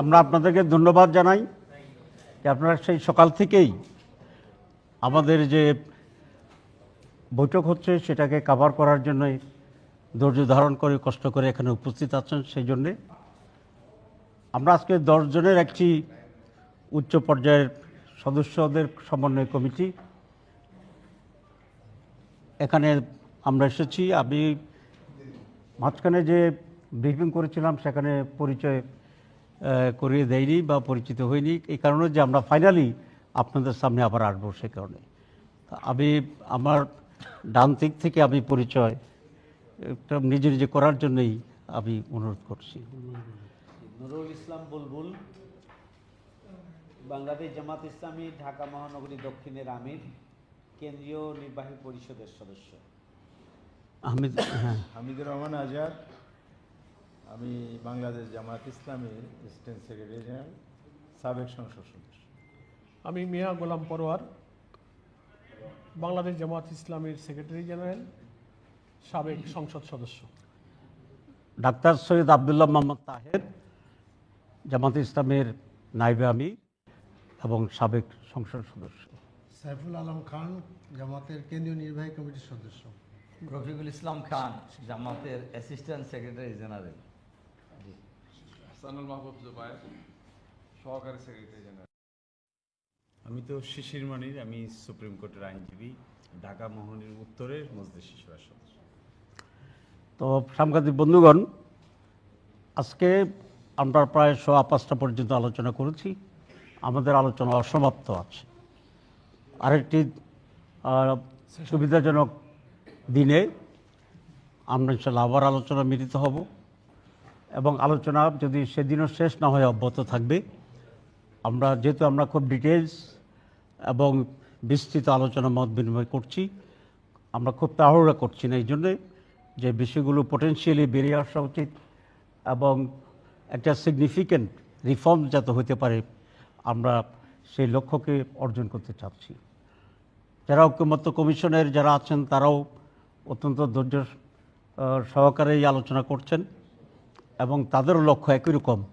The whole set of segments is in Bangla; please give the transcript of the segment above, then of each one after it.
আমরা আপনাদেরকে ধন্যবাদ জানাই যে আপনারা সেই সকাল থেকেই আমাদের যে বৈঠক হচ্ছে সেটাকে কাভার করার জন্যই ধৈর্য ধারণ করে, কষ্ট করে এখানে উপস্থিত আছেন, সেই জন্যে আমরা আজকে দশজনের একটি উচ্চ পর্যায়ের সদস্যদের সমন্বয় কমিটি। এখানে আমরা এসেছি। আমি মাঝখানে যে ব্রিফিং করেছিলাম, সেখানে পরিচয় করিয়ে দেয়নি বা পরিচিত হয়নি। এই কারণে যে আমরা ফাইনালি আপনাদের সামনে আবার আসব সে কারণে। আমি আমার ডান দিক থেকে আমি পরিচয় একটা নিজে নিজে করার জন্যই আমি অনুরোধ করছি। নুরুল ইসলাম বুলবুল বাংলাদেশ জামাত ইসলামী ঢাকা মহানগরী দক্ষিণের আমির কেন্দ্রীয় নির্বাহী পরিষদের সদস্য। আমি হ্যাঁ। হামিদুর রহমান আজাদ আমি বাংলাদেশ জামাত ইসলামের অ্যাসিস্ট্যান্ট সেক্রেটারি জেনারেল সাবেক সংসদ সদস্য। আমি মিয়া গোলাম পরোয়ার বাংলাদেশ জামাত ইসলামের সেক্রেটারি জেনারেল সাবেক সংসদ সদস্য। ডাক্তার সৈয়দ আবদুল্লাহ মোহাম্মদ তাহের জামাত ইসলামের নাইবে আমির এবং সাবেক সংসদ সদস্য। সাইফুল আলম খান জামাতের কেন্দ্রীয় নির্বাহী কমিটির সদস্য। রফিকুল ইসলাম খান জামাতের assistant secretary general Hasanul Mahbub Zubair সহকারী সেক্রেটারি জেনারেল। আমি তো শিশির মনির আমি সুপ্রিম কোর্টের আইনজীবী ঢাকা মোহনের উত্তরের মজলিস শিশুরা সদস্য। তো সাংবাদিক বন্ধুগণ আজকে আমরা প্রায় সোয়া পাঁচটা পর্যন্ত আলোচনা করেছি। আমাদের আলোচনা অসমাপ্ত আছে। আরেকটি সুবিধাজনক দিনে আমরা ইনশাল্লাহ আবার আলোচনা মিলিত হব। এবং আলোচনা যদি সেদিনও শেষ না হয়ে অব্যাহত থাকবে আমরা যেহেতু আমরা খুব ডিটেলস এবং বিস্তৃত আলোচনা মত বিনিময় করছি আমরা খুব তাড়াহুড়া করছি না। এই জন্যে যে বিষয়গুলো পোটেন্সিয়ালি বেরিয়ে আসা উচিত এবং একটা সিগনিফিক্যান্ট রিফর্ম যাতে হতে পারে আমরা সেই লক্ষ্যকে অর্জন করতে চাচ্ছি। যারা ঐক্যমত্য কমিশনের যারা আছেন তারাও অত্যন্ত ধৈর্য আহ, সহকারে এই আলোচনা করছেন। এবং তাদেরও লক্ষ্য একই রকম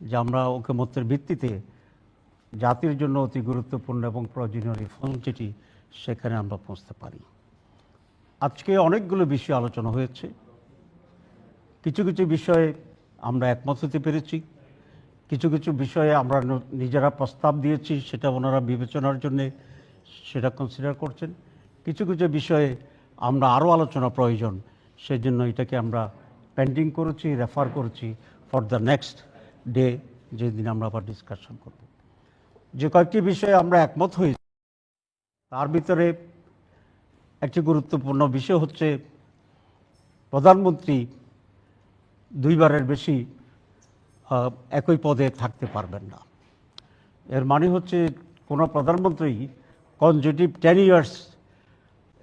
যে আমরা ঐক্যমত্যের ভিত্তিতে জাতির জন্য অতি গুরুত্বপূর্ণ এবং প্রয়োজনীয় রিফর্ম যেটি সেখানে আমরা পৌঁছতে পারি। আজকে অনেকগুলো বিষয় আলোচনা হয়েছে। কিছু কিছু বিষয়ে আমরা একমত হতে পেরেছি। কিছু কিছু বিষয়ে আমরা নিজেরা প্রস্তাব দিয়েছি, সেটা ওনারা বিবেচনার জন্যে সেটা কনসিডার করছেন। কিছু কিছু বিষয়ে আমরা আরও আলোচনা প্রয়োজন, সেজন্য এটাকে আমরা পেন্ডিং করেছি রেফার করেছি ফর দ্য নেক্সট ডে যেদিন আমরা আবার ডিসকাশন করব। যে কয়েকটি বিষয়ে আমরা একমত হয়েছি, তার ভিতরে একটি গুরুত্বপূর্ণ বিষয় হচ্ছে প্রধানমন্ত্রী দুইবারের বেশি একই পদে থাকতে পারবেন না। এর মানে হচ্ছে কোনো প্রধানমন্ত্রী কনজিটিভ টেন ইয়ার্স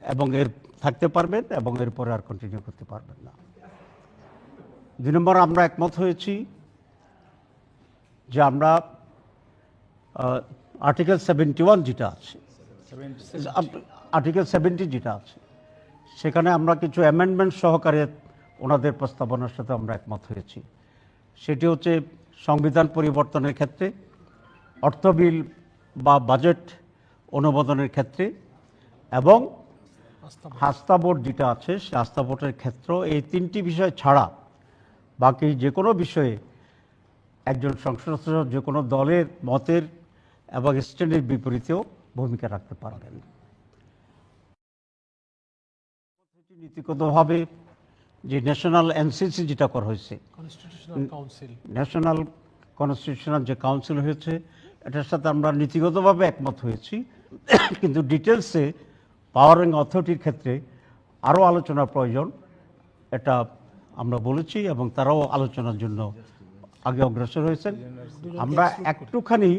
এবং এর থাকতে পারবেন এবং এরপরে আর কন্টিনিউ করতে পারবেন না। দুই নম্বর আমরা একমত হয়েছি যে আমরা আর্টিকেল সেভেন্টি ওয়ান যেটা আছে আর্টিকেল সেভেন্টি যেটা আছে সেখানে আমরা কিছু অ্যামেন্ডমেন্ট সহকারে ওনাদের প্রস্তাবনার সাথে আমরা একমত হয়েছি। সেটি হচ্ছে সংবিধান পরিবর্তনের ক্ষেত্রে অর্থ বিল বা বাজেট অনুমোদনের ক্ষেত্রে এবং হাস্তা বোর্ড। যেটা আছে সে আস্থা বোর্ডের ক্ষেত্র এই তিনটি বিষয় ছাড়া বাকি যে কোনো বিষয়ে একজন সংসদ সদস্য যে কোনো দলের মতের এবং স্ট্যান্ডের বিপরীতেও ভূমিকা রাখতে পারবেন। নীতিগতভাবে যে ন্যাশনাল এনসিসি যেটা করা হয়েছে ন্যাশনাল কনস্টিটিউশনাল যে কাউন্সিল হয়েছে এটার সাথে আমরা নীতিগতভাবে একমত হয়েছি। কিন্তু ডিটেলসে পাওয়ারিং অথরিটির ক্ষেত্রে আরও আলোচনার প্রয়োজন এটা আমরা বলেছি এবং তারাও আলোচনার জন্য আগে অগ্রসর হয়েছেন। আমরা একটুখানি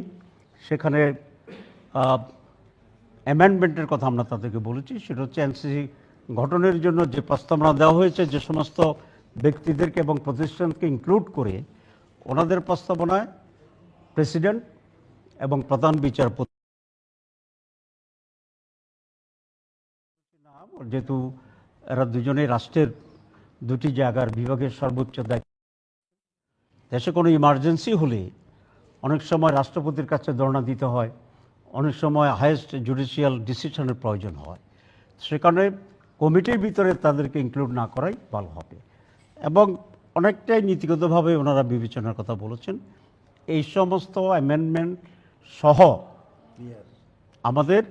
সেখানে অ্যামেন্ডমেন্টের কথা আমরা তাদেরকে বলেছি, সেটা হচ্ছে এনসিসি গঠনের জন্য যে প্রস্তাবনা দেওয়া হয়েছে, যে সমস্ত ব্যক্তিদেরকে এবং প্রতিষ্ঠানকে ইনক্লুড করে ওনাদের প্রস্তাবনায় প্রেসিডেন্ট এবং প্রধান বিচারপতি যেহেতু এরা দুজনেই রাষ্ট্রের দুটি জায়গার বিভাগের সর্বোচ্চ দায়িত্ব। দেশে কোনো ইমার্জেন্সি হলে অনেক সময় রাষ্ট্রপতির কাছে ধর্ণা দিতে হয় অনেক সময় হায়েস্ট জুডিশিয়াল ডিসিশনের প্রয়োজন হয়। সেখানে কমিটির ভিতরে তাদেরকে ইনক্লুড না করাই ভালো হবে। এবং অনেকটাই নীতিগতভাবে ওনারা বিবেচনার কথা বলেছেন। এই সমস্ত অ্যামেন্ডমেন্ট সহ আমাদের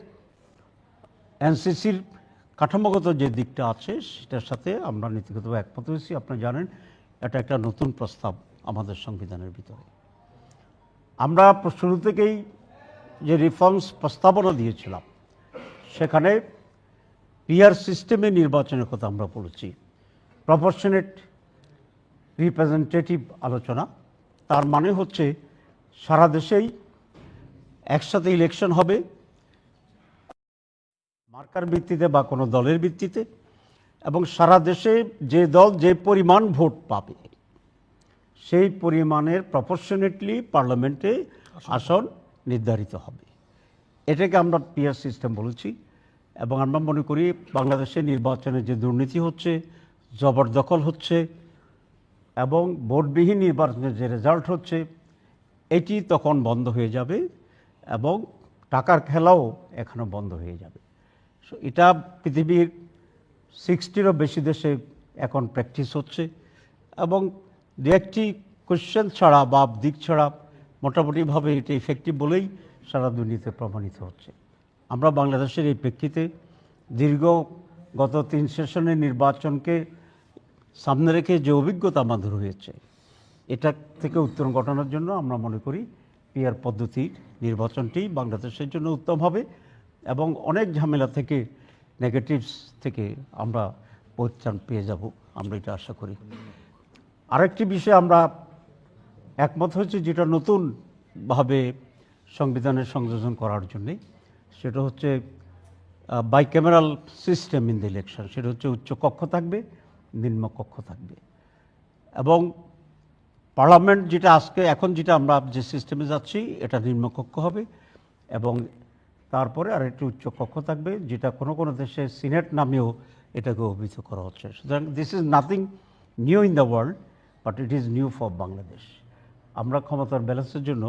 এনসিসির কাঠামোগত যে দিকটা আছে, সেটার সাথে আমরা নীতিগতভাবে একমত হয়েছি। আপনারা জানেন, এটা একটা নতুন প্রস্তাব আমাদের সংবিধানের ভিতরে। আমরা শুরু থেকেই যে রিফর্মস প্রস্তাবনা দিয়েছিলাম, সেখানে পিআর সিস্টেমে নির্বাচনের কথা আমরা বলেছি। প্রপোর্শনেট রিপ্রেজেন্টেটিভ আলোচনা, তার মানে হচ্ছে সারা দেশেই একসাথে ইলেকশন হবে মার্কার ভিত্তিতে বা কোনো দলের ভিত্তিতে এবং সারা দেশে যে দল যে পরিমাণ ভোট পাবে সেই পরিমাণের প্রপোর্শনেটলি পার্লামেন্টে আসন। নির্ধারিত হবে। এটাকে আমরা পিয়ার সিস্টেম বলেছি এবং আমরা মনে করি বাংলাদেশে নির্বাচনে যে দুর্নীতি হচ্ছে জবরদখল হচ্ছে এবং ভোটবিহীন নির্বাচনের যে রেজাল্ট হচ্ছে এটি তখন বন্ধ হয়ে যাবে এবং টাকার খেলাও এখানে বন্ধ হয়ে যাবে। So, এটা পৃথিবীর সিক্সটিরও বেশি দেশে এখন প্র্যাকটিস হচ্ছে এবং দু একটি কোশ্চেন ছাড়া বা দিক ছাড়া মোটামুটিভাবে এটা ইফেক্টিভ বলেই সারা দুনিয়াতে প্রমাণিত হচ্ছে। আমরা বাংলাদেশের এই প্রেক্ষিতে দীর্ঘ গত তিন সেশনের নির্বাচনকে সামনে রেখে যে অভিজ্ঞতা আমাদের হয়েছে এটা থেকে উত্তরণ ঘটানোর জন্য আমরা মনে করি পিয়ার পদ্ধতির নির্বাচনটি বাংলাদেশের জন্য উত্তম হবে। এবং অনেক ঝামেলা থেকে নেগেটিভস থেকে আমরা পরিত্রাণ পেয়ে যাব, আমরা এটা আশা করি। আরেকটি বিষয়ে আমরা একমত হয়েছে, যেটা নতুনভাবে সংবিধানের সংযোজন করার জন্যে, সেটা হচ্ছে bicameral system in the election সেটা হচ্ছে উচ্চ কক্ষ থাকবে, নিম্ন কক্ষ থাকবে। এবং পার্লামেন্ট যেটা আজকে, এখন যেটা আমরা যে সিস্টেমে যাচ্ছি, এটা নিম্নকক্ষ হবে, এবং তারপরে আর একটি উচ্চ কক্ষ থাকবে, যেটা কোনো কোনো দেশে সিনেট নামেও এটাকে অভিহিত করা হচ্ছে। সুতরাং this is nothing new in the world but it is new for Bangladesh আমরা ক্ষমতার ব্যালেন্সের জন্য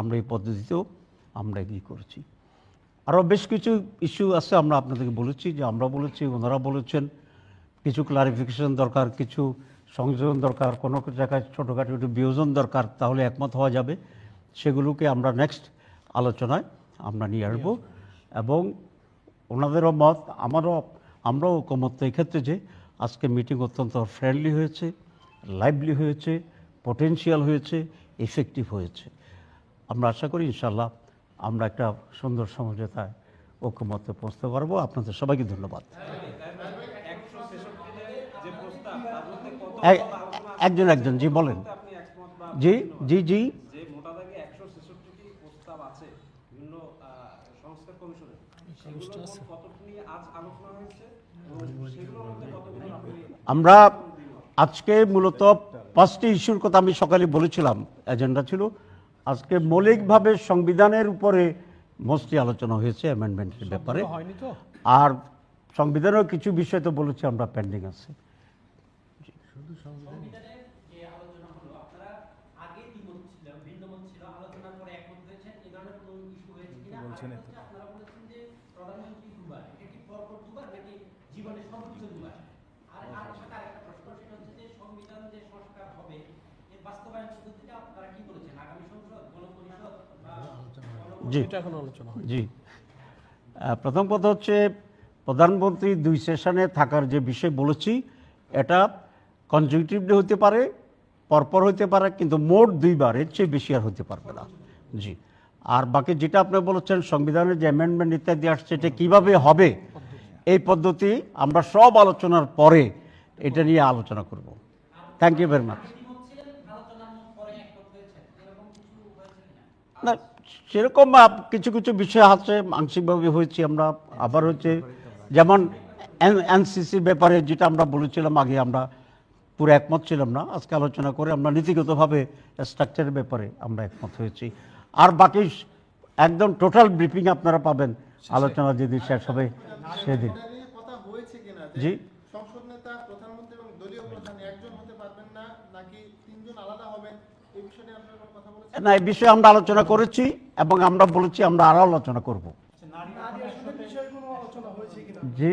আমরা এই পদ্ধতিতেও আমরা এগ্রি করেছি। আরও বেশ কিছু ইস্যু আছে আমরা আপনাদেরকে বলেছি, যে আমরা বলেছি, ওনারা বলেছেন, কিছু ক্লারিফিকেশন দরকার, কিছু সংযোজন দরকার, কোনো জায়গায় ছোটোখাটো একটু বিয়োজন দরকার, তাহলে একমত হওয়া যাবে। সেগুলোকে আমরা নেক্সট আলোচনায় আমরা নিয়ে আসব। এবং ওনাদেরও মত আমারও আমরাও ঐকমত এক্ষেত্রে যে আজকে মিটিং অত্যন্ত ফ্রেন্ডলি হয়েছে লাইভলি হয়েছে পটেনশিয়াল হয়েছে এফেক্টিভ হয়েছে। আমরা আশা করি ইনশাল্লাহ আমরা একটা সুন্দর সমঝোতায় ঐক্যমতে পৌঁছতে পারব আপনাদের সবাইকে ধন্যবাদ। একজন একজন জি বলেন। জি জি জি যে মোটা দাগে একশো ছেষট্টিটি প্রস্তাব আছে বিভিন্ন আহ, সংস্কার কমিশনের সেগুলো মোট কতটি নিয়ে আজ আলোচনা হয়েছে এবং সেগুলোর মধ্যে কতগুলো আপনি আমরা আজকে মূলত পাঁচটি ইস্যুর কথা আমি সকালে বলেছিলাম এজেন্ডা ছিল। আজকে মৌলিকভাবে সংবিধানের উপরে মোস্টলি আলোচনা হয়েছে অ্যামেন্ডমেন্টের ব্যাপারে। আর সংবিধানেও কিছু বিষয় তো বলেছি আমরা পেন্ডিং আছে। জি। এখন আলোচনা জি। প্রথম কথা হচ্ছে প্রধানমন্ত্রী দুই সেশনে থাকার যে বিষয় বলেছি এটা কনজিউটিভলি হতে পারে পরপর হতে পারে কিন্তু মোট দুইবার এর চেয়ে বেশি আর হতে পারবে না। জি। আর বাকি যেটা আপনি বলেছেন সংবিধানের যে অ্যামেন্ডমেন্ট ইত্যাদি আসছে এটা কীভাবে হবে এই পদ্ধতি আমরা সব আলোচনার পরে এটা নিয়ে আলোচনা করব। থ্যাংক ইউ ভেরি মাচ না সেরকম কিছু কিছু বিষয় আছে আংশিকভাবে হয়েছি আমরা আবার হচ্ছে যেমন এনসিসির ব্যাপারে যেটা আমরা বলেছিলাম আগে আমরা পুরো একমত ছিলাম না আজকে আলোচনা করে আমরা নীতিগতভাবে স্ট্রাকচারের ব্যাপারে আমরা একমত হয়েছি। আর বাকি একদম টোটাল ব্রিফিং আপনারা পাবেন আলোচনা যেদিন শেষ হবে সেদিন। জি। যে সংসদ নেতা প্রধানমন্ত্রী এবং দলীয় প্রধান একজন হতে পারবেন না নাকি তিনজন আলাদা হবেন এই না এই বিষয়ে আমরা আলোচনা করেছি এবং আমরা বলেছি আমরা আরও আলোচনা করব। জি।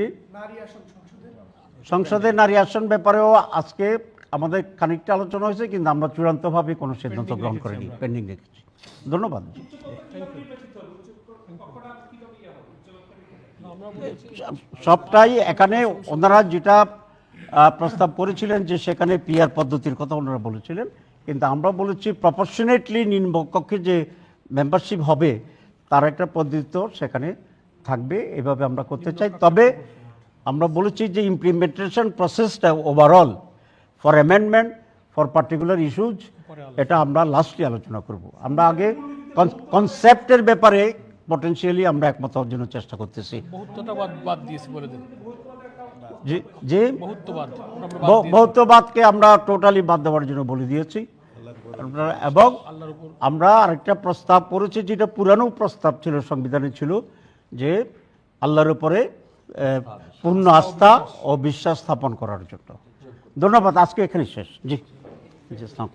সংসদে নারী আসন ব্যাপারেও আজকে আমাদের খানিকটা আলোচনা হয়েছে কিন্তু আমরা চূড়ান্তভাবে কোনো সিদ্ধান্ত গ্রহণ করিনি পেন্ডিং রেখেছি ধন্যবাদ। সবটাই এখানে ওনারা যেটা প্রস্তাব করেছিলেন যে সেখানে পিআর পদ্ধতির কথা ওনারা বলেছিলেন। কিন্তু আমরা বলেছি প্রপোর্শনেটলি নিম্নকক্ষে যে মেম্বারশিপ হবে তার একটা পদ্ধতি সেখানে থাকবে এভাবে আমরা করতে চাই। তবে আমরা বলেছি যে ইমপ্লিমেন্টেশন প্রসেসটা overall for amendment for particular issues এটা আমরা লাস্টলি আলোচনা করব। আমরা আগে কনসেপ্টের ব্যাপারে পটেনশিয়ালি আমরা একমত হওয়ার জন্য চেষ্টা করতেছি। যে যে বহুত্ববাদ। আমরা বাদ ব- দিয়েছি। বৌদ্ধবাদকে আমরা টোটালি বাদ দেওয়ার জন্য বলে দিয়েছি। আমরা- এবং আমরা আরেকটা প্রস্তাব করেছি যেটা পুরানো প্রস্তাব ছিল সংবিধানে ছিল যে আল্লাহর উপরে পূর্ণ আস্থা ও বিশ্বাস। স্থাপন করার জন্য। ধন্যবাদ আজকে এখানে শেষ। জি জি আসসালাম